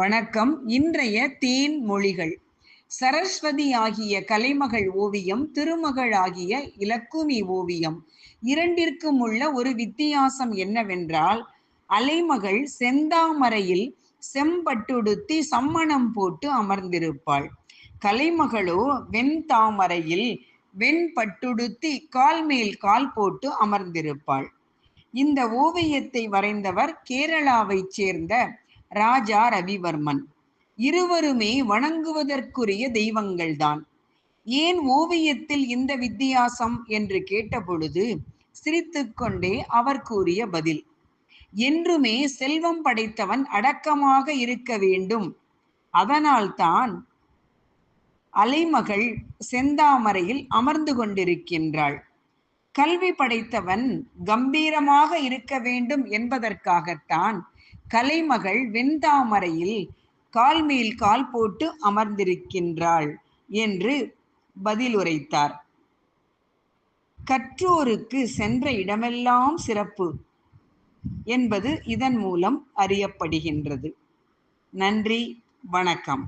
வணக்கம். இன்றைய தேன் மொழிகள். சரஸ்வதி ஆகிய கலைமகள் ஓவியம் திருமகள் ஆகிய இலக்குமி ஓவியம். இரண்டிற்கும் உள்ள ஒரு வித்தியாசம் என்னவென்றால் அலைமகள் செந்தாமரையில் செம்பட்டுடுத்தி சம்மணம் போட்டு அமர்ந்திருப்பாள். கலைமகளோ வெண்தாமரையில் வெண்பட்டுடுத்தி கால் மேல் கால் போட்டு அமர்ந்திருப்பாள். இந்த ஓவியத்தை வரைந்தவர் கேரளாவைச் சேர்ந்த ராஜா ரவிவர்மன். இருவருமே வணங்குவதற்குரிய தெய்வங்கள்தான். ஏன் ஓவியத்தில் இந்த வித்தியாசம் என்று கேட்டபொழுது சிரித்துக்கொண்டே அவர் கூறிய பதில் என்றுமே செல்வம் படைத்தவன் அடக்கமாக இருக்க வேண்டும். அதனால்தான் அலைமகள் செந்தாமரையில் அமர்ந்து கொண்டிருக்கின்றாள். கல்வி படைத்தவன் கம்பீரமாக இருக்க வேண்டும் என்பதற்காகத்தான் கலைமகள் வெண்தாமரையில் கால் மேல் கால் போட்டு அமர்ந்திருக்கின்றாள் என்று பதிலுரைத்தார். கற்றோருக்கு சென்ற இடமெல்லாம் சிறப்பு என்பது இதன் மூலம் அறியப்படுகின்றது. நன்றி வணக்கம்.